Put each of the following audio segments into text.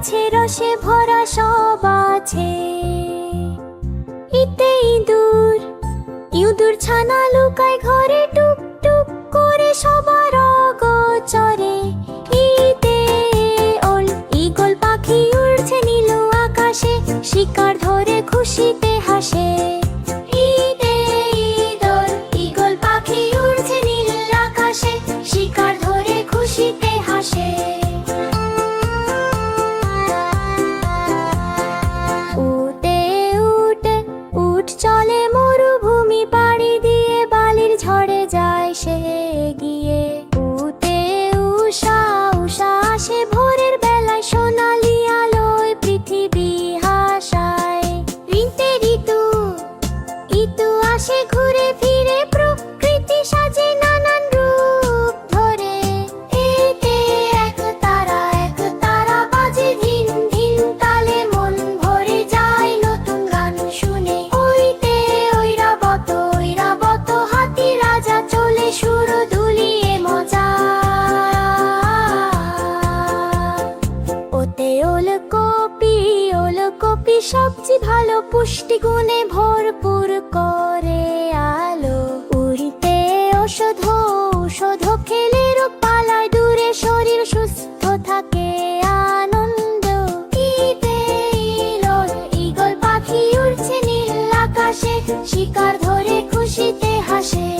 গাছে রসে ভরা সব আছে। ইতে ইঁদুর ইঁদুর ছানা লুকায় ঘরে টুক টুক করে সবার অগোচরে। ইতে ওল, ইগল পাখি উড়ছে নীল আকাশে, শিকার সবজি ভালো পুষ্টি গুণে ভরপুর করে আলো। উড়িতে ওষুধ ঔষধ খেলে রোগ পালায় দূরে শরীর সুস্থ থাকে আনন্দ। ইতে ইগল পাখি উড়ছে নীল আকাশে, শিকার ধরে খুশিতে হাসে।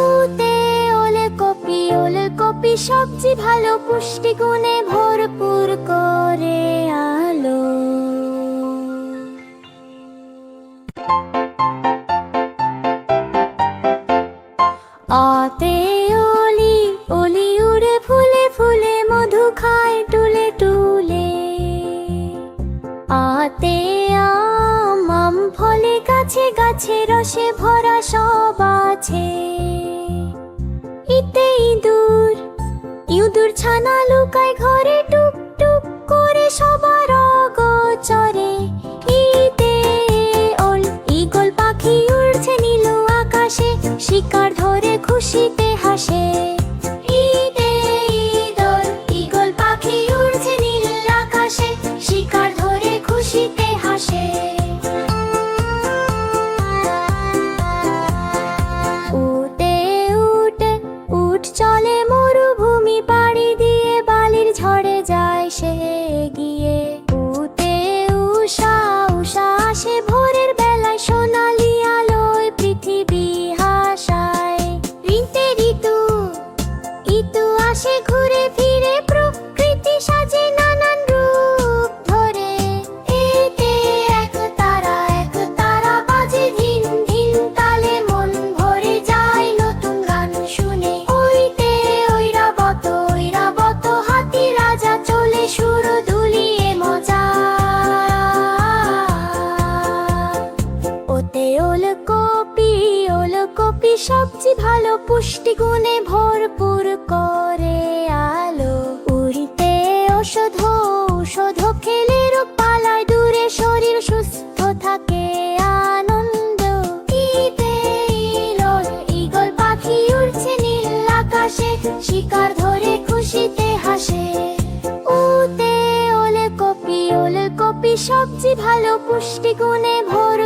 উতে ওলে কপি ওলে কপি সবজি ভালো পুষ্টি গুণে ভরপুর করে আলো। গাছে রসে ভরা সব আছে। ইতে ইঁদুর ইঁদুর ছানা লুকায় ঘরে টুক টুক করে সবার অগোচরে। ইতে ওল, ইগল পাখি উড়ছে নীল আকাশে, শিকার সবজি ভালো পুষ্টি গুণে ভরপুর করে আলো। উড়িতে ওষুধ ঔষধ খেলে রোগ পালায় দূরে শরীর সুস্থ থাকে আনন্দ। ইগল পাখি উড়ছে নীল আকাশে, শিকার ধরে খুশিতে হাসে। উতে ওলে কপি ওলে কপি সবজি ভালো পুষ্টি গুণে ভর